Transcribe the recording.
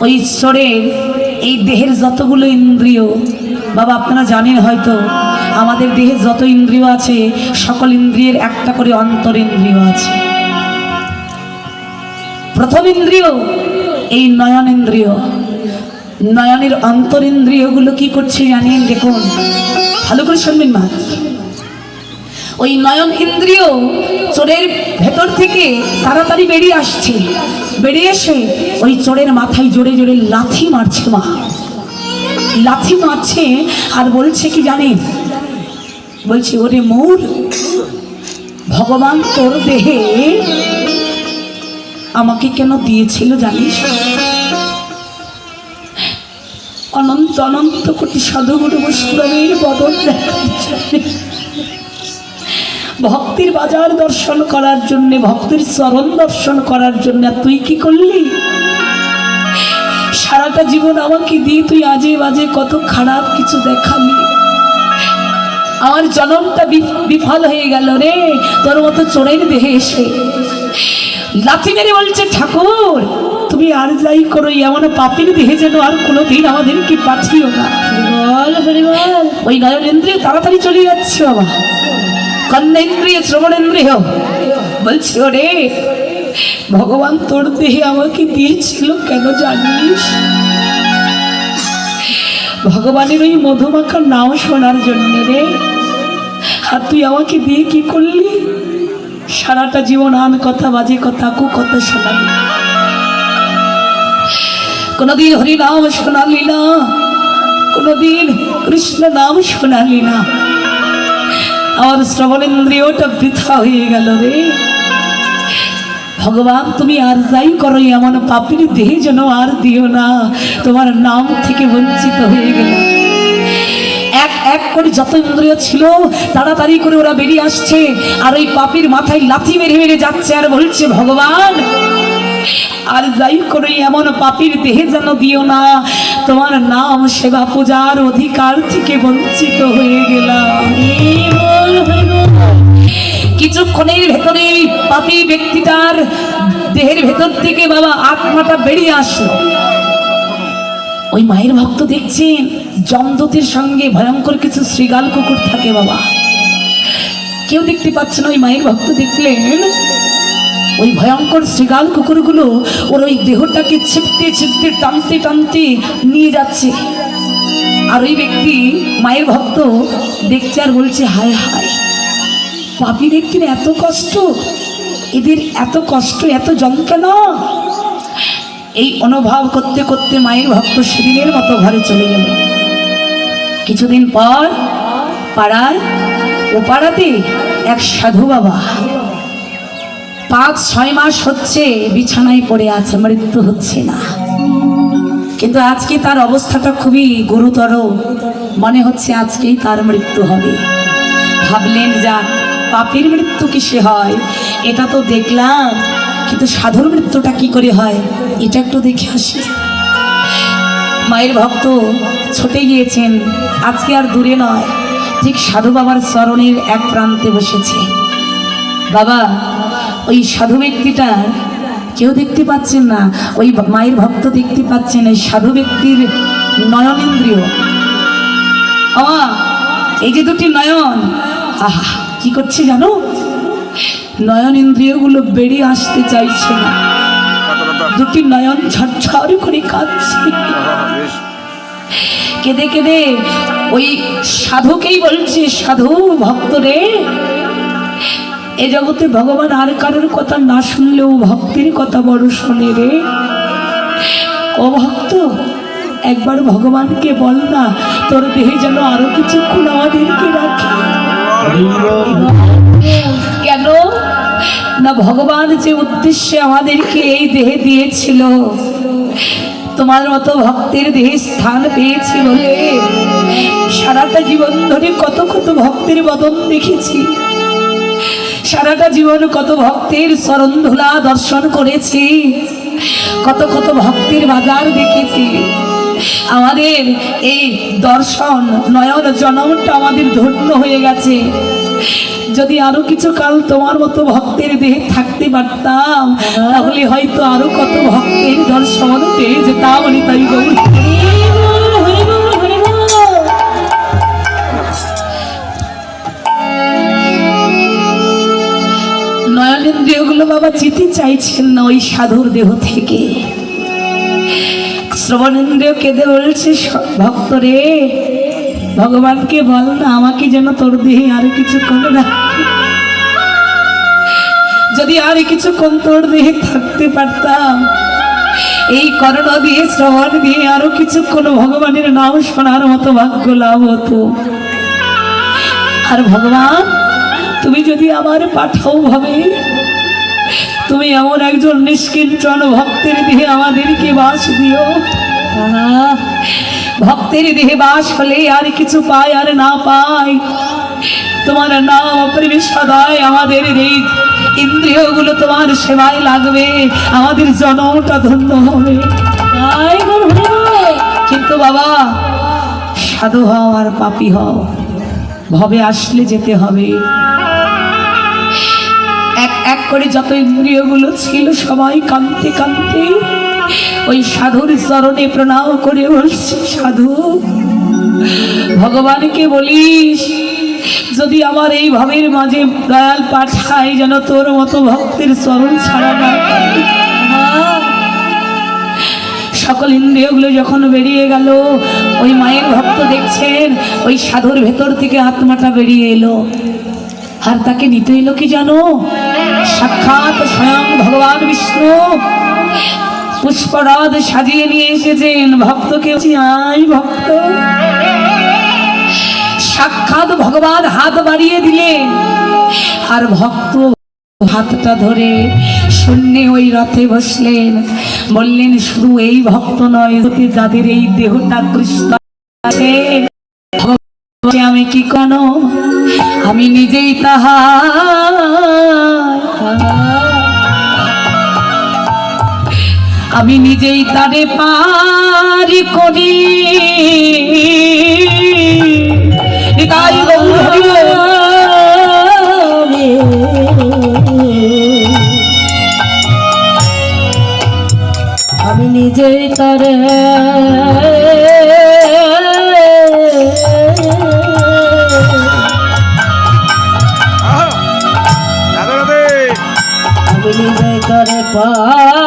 ওই ঈশ্বরের এই দেহের যতগুলো ইন্দ্রিয়, বাবা আপনারা জানেন হয়তো, আমাদের দেহে যত ইন্দ্রিয় আছে, সকল ইন্দ্রিয়ের একটা করে অন্তর ইন্দ্রিয় আছে। প্রথম ইন্দ্রিয়, এই নয়ন ইন্দ্রিয়। নয়নের অন্তর ইন্দ্রিয়গুলো কি করছে জানেন? দেখুন, ভালো করে শুনবেন মা ওই নয়ন ইন্দ্রিয় চোরের ভেতর থেকে তাড়াতাড়ি বেরিয়ে আসছে। বেরিয়ে এসে ওই চোরের মাথায় জোরে জোরে লাথি মারছে মা। লাথি মারছে আর বলছে কি জানেন বলছে ওরে মোর ভগবান তোর দেহে আমাকে কেন দিয়েছিল জানিস? অনন্ত অনন্ত কোটি সাধুগুরু বৈষ্ণবের বদল জন্যে, ভক্তির বাজার দর্শন করার জন্য ভক্তির চরণ দর্শন করার জন্য আর তুই কি করলি? সারাটা জীবন আমাকে দিয়ে তুই আজে বাজে কত খারাপ কিছু দেখালি আমার জনমটা বিফল হয়ে গেল রে তোর মতো চোরের দেহে এসে। লাথি মেরে বলছে ঠাকুর তুমি আর যাই করো এমন পাপির দেহে যেন আর কোনোদিন আমাদেরকে পাঠিও না। ওই নয়নেন্দ্রিয় তাড়াতাড়ি চলে যাচ্ছে বাবা কন্যেন্দ্রিয় শ্রবণেন্দ্রিয় বলছি ওরে ভগবান তোর দেহে আমাকে দিয়েছিল কেন জানিস ভগবানের ওই মধুমাখার নাম শোনার জন্য রে আর তুই আমাকে দিয়ে কি করলি সারাটা জীবন আন কথা বাজে কথা কু কথা শোনালি কোনদিন হরি নাম শোনালি না কোনদিন কৃষ্ণ নাম শোনালি না আমার শ্রবণেন্দ্রিয়টা বৃথা হয়ে গেল রে। ভগবান, তুমি আর যাই করো, এমন পাপির দেহে যেন আর দিও না। তোমার নাম থেকে বঞ্চিত হয়ে গেল। এক এক করে যত ইন্দ্রিয় ছিল, তাড়াতাড়ি করে ওরা বেরিয়ে আসছে। আর ওই পাপির মাথায় লাথি মেরে মেরে যাচ্ছে আর বলছে, ভগবান আর যাই করে এমন পাপির দেহে যেন দিও না, তোমার নাম সেবা পূজার অধিকার থেকে বঞ্চিত হয়ে গেলাম। কিছুক্ষণের ভেতরে পাপি ব্যক্তিটার দেহের ভেতর থেকে বাবা আত্মাটা বেরিয়ে আসলো। ওই মায়ের ভক্ত দেখছেন জমদতের সঙ্গে ভয়ঙ্কর কিছু শ্রীগাল কুকুর থাকে বাবা। কেউ দেখতে পাচ্ছে না, ওই মায়ের ভক্ত দেখলেন ওই ভয়ঙ্কর শ্রীগাল কুকুরগুলো ওর ওই দেহটাকে ছিপতে ছিপতে, টানতে টানতে নিয়ে যাচ্ছে। আর ওই ব্যক্তি মায়ের ভক্ত দেখছে আর বলছে, হায় হায়, পাপি ব্যক্তির এত কষ্ট, এদের এত কষ্ট, এত যন্ত্রণা। এই অনুভব করতে করতে মায়ের ভক্ত সেদিনের মতো ঘরে চলে গেল। কিছুদিন পর পাড়ার ও পাড়াতে এক সাধু বাবা পাঁচ, ছয় মাস হচ্ছে বিছানায় পড়ে আছে, মৃত্যু হচ্ছে না। কিন্তু আজকে তার অবস্থাটা খুবই গুরুতর। মনে হচ্ছে আজকেই তার মৃত্যু হবে। ভাবলেন, যা, পাপের মৃত্যু কিসে হয়? এটা তো দেখলাম, কিন্তু সাধুর মৃত্যুটা কি করে হয়? এটা একটু দেখে আসি। মায়ের ভক্ত ছুটে গিয়েছেন। আজকে আর দূরে নয়, ঠিক সাধু বাবার চরণের এক প্রান্তে বসেছে। বাবা ওই সাধু ব্যক্তিটা কেউ দেখতে পাচ্ছেন না, ওই মায়ের ভক্ত দেখতে পাচ্ছেন এই সাধু ব্যক্তির নয়নেন্দ্রিয়। আমা এই যে দুটি নয়ন, আহা, কি করছে জানো? নয়ন ইন্দ্রিয়গুলো বেরিয়ে আসতে চাইছে না। দুটি নয়ন ঝরঝর করে কাঁদছে। কেঁদে কেঁদে ওই সাধুকেই বলছে, সাধু ভক্ত রে এ জগতে ভগবান আর কারোর কথা না শুনলেও ভক্তির কথা বড় শোনে রে। ও ভক্ত, একবার ভগবানকে বল না, তোর দেহে যেন আরও কিছুক্ষণ আমাদেরকে রাখে। কেন? না ভগবান যে উদ্দেশ্যে আমাদেরকে এই দেহে দিয়েছিল, তোমার মতো ভক্তের দেহে স্থান পেয়েছি বলে সারাটা জীবন ধরে কত কত ভক্তের বদন দেখেছি। সারাটা জীবন কত ভক্তের চরণ ধুলা দর্শন করেছি। কত কত ভক্তের বাজার দেখেছি। আমাদের এই দর্শন, নয়ন, জনমটা আমাদের ধন্য হয়ে গেছে। যদি আরও কিছু কাল তোমার মতো ভক্তের দেহে থাকতে পারতাম, তাহলে হয়তো আরও কত ভক্তের দর্শন পেয়ে যেতাম বাবা যেতে চাইছেন না ওই সাধুর দেহ থেকে। শ্রবণেন্দ্র কেঁদে বলছে "স- ভক্ত রে, ভগবানকে বল না, আমাকে যেন তোর দেহে আর কিছু করে না যদি আর কিছুক্ষণ তোর দেহে থাকতে পারতাম, এই করোনা দিয়ে, শ্রবণ দিয়ে আরও কিছুক্ষণ ভগবানের নাম শোনার মতো ভাগ্য লাভ হতো। আর ভগবান, তুমি যদি আমার পাঠাও ভাবে এমন একজন নিষ্কিঞ্চন ভক্তের দেহে আমাদেরকে বাস দিও। ভক্তের দেহে বাস হলে আর কিছু পায় আর না পায়। তোমার নাম প্রেমে সদায় আমাদের এই ইন্দ্রিয়গুলো তোমার সেবায় লাগবে, আমাদের জনমটা ধন্য হবে। কিন্তু বাবা, সাধু হও আর পাপি হও। ভবে আসলে যেতে হবে। এক করে যত ইন্দ্রিয়গুলো ছিল, সবাই কাঁদতে কাঁদতে ওই সাধুর চরণে প্রণাম করে বলছি, সাধু, ভগবানকে বলিস, যদি আমার এই ভাবের মাঝে দয়াল পাঠায় যেন তোর মতো ভক্তের চরণ ছাড়া না। সকল ইন্দ্রিয়গুলো যখন বেরিয়ে গেল, ওই মায়ের ভক্ত দেখছেন, ওই সাধুর ভেতর থেকে আত্মাটা বেরিয়ে এলো আর তাকে নিতে এলো কি জানো? সাক্ষাৎ স্বয়ং ভগবান বিষ্ণু। পুষ্পরাধ সাজিয়ে নিয়ে এসেছেন। ভক্তকে আয় ভক্ত। সাক্ষাৎ ভগবান হাত বাড়িয়ে দিলেন। আর ভক্ত হাতটা ধরে শূন্যে ওই রথে বসলেন। বললেন, শুধু এই ভক্ত নয়, যাদের এই দেহটা কৃষ্ণ আছে আমি কি কেন? আমি নিজেই তাহা আমি নিজেই তারে পারি করি। আমি নিজেই তারে আহা! রাধে রাধে আমি নিজেই তারে পা